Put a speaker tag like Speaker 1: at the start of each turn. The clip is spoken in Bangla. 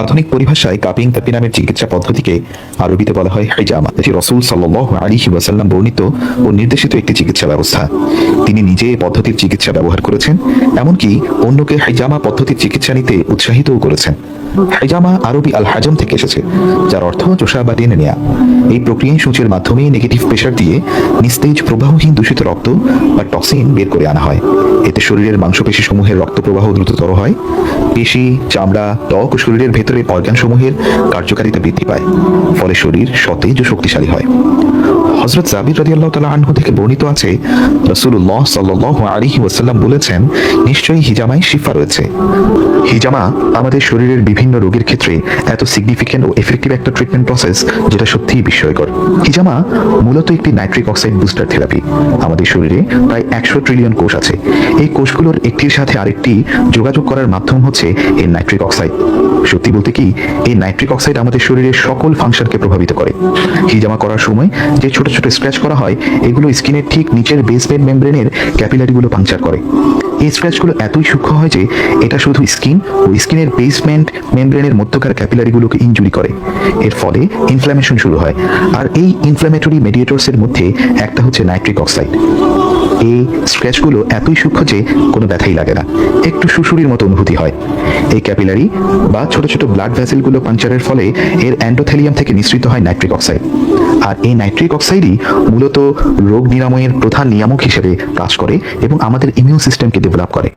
Speaker 1: আধুনিক পরিভাষায় কাপিং তাপি নামের চিকিৎসা পদ্ধতিকে আরবিতে বলা হয় হাইজামা এটি রসুল সাল্লাহ আলী হিবাসাল্লাম বর্ণিত ও নির্দেশিত একটি চিকিৎসা ব্যবস্থা। তিনি নিজে এই পদ্ধতির চিকিৎসা ব্যবহার করেছেন, এমনকি অন্যকে হাইজামা পদ্ধতির চিকিৎসা নিতে উৎসাহিতও করেছেন। হাইজামা আরবি আল হাজম থেকে এসেছে, যার অর্থ চোষা বা টেনে নেয়া। এই প্রক্রিয়ায় সূচের মাধ্যমে নেগেটিভ প্রেশার দিয়ে নিস্তেজ প্রবাহহীন দূষিত রক্ত বা টক্সিন বের করে আনা হয়। এতে শরীরের মাংসপেশি সমূহের রক্ত প্রবাহ দ্রুততর হয়, পেশি, চামড়া, ত্বক ও শরীরের ভেতরে অর্গান সমূহের কার্যকারিতা বৃদ্ধি পায়, ফলে শরীর সতেজ ও শক্তিশালী হয়। হজরত জাবির রাজি আল্লাহ তালা আনহু থেকে বর্ণিত আছে রসুল্লাহ সাল্লাহ আলিহি ওয়াসাল্লাম বলেছেন, নিশ্চয়ই হিজামায় শিফা রয়েছে। হিজামা আমাদের শরীরের বিভিন্ন রোগের ক্ষেত্রে এত সিগনিফিক্যান্ট ও এফেক্টিভ একটা ট্রিটমেন্ট প্রসেস যেটা সত্যিই বিস্ময়কর। হিজামা মূলত একটি নাইট্রিক অক্সাইড বুস্টার থেরাপি আমাদের শরীরে প্রায় একশো ট্রিলিয়ন কোষ আছে। এই কোষগুলোর একটির সাথে আরেকটি যোগাযোগ করার মাধ্যম হচ্ছে এই নাইট্রিক অক্সাইড সত্যি বলতে কি, এই নাইট্রিক অক্সাইড আমাদের শরীরের সকল ফাংশনকে প্রভাবিত করে। হিজামা করার সময় যে ছোট ছোট স্ক্র্যাচ করা হয়, এগুলো স্কিনের ঠিক নিচের বেসমেন্ট মেমব্রেনের ক্যাপিলারিগুলো পাংচার করে। এই স্ক্র্যাচগুলো এতই সূক্ষ্ম হয় যে, এটা শুধু স্কিন ও স্কিনের বেসমেন্ট মেমব্রেনের মধ্যকার ক্যাপিলারিগুলোকে ইনজুরি করে। এর ফলে ইনফ্ল্যামেশন শুরু হয়। আর এই ইনফ্ল্যামেটরি মেডিয়েটরসের মধ্যে একটা হচ্ছে নাইট্রিক অক্সাইড। এই স্ক্র্যাচগুলো এতই সূক্ষ্ম যে কোনো ব্যথাই লাগে না। একটু সুসুরির মতো অনুভূতি হয়। এই ক্যাপিলারি বা ছোট ছোট ব্লাড ভ্যাসেলগুলো পাঞ্চারের ফলে এর অ্যান্ডোথেলিয়াম থেকে নিঃসৃত হয় নাইট্রিক অক্সাইড। আর এই নাইট্রিক অক্সাইডই মূলত রোগ নিরাময়ের প্রধান নিয়ামক হিসেবে কাজ করে এবং আমাদের ইমিউন সিস্টেমকে ডেভেলপ করে।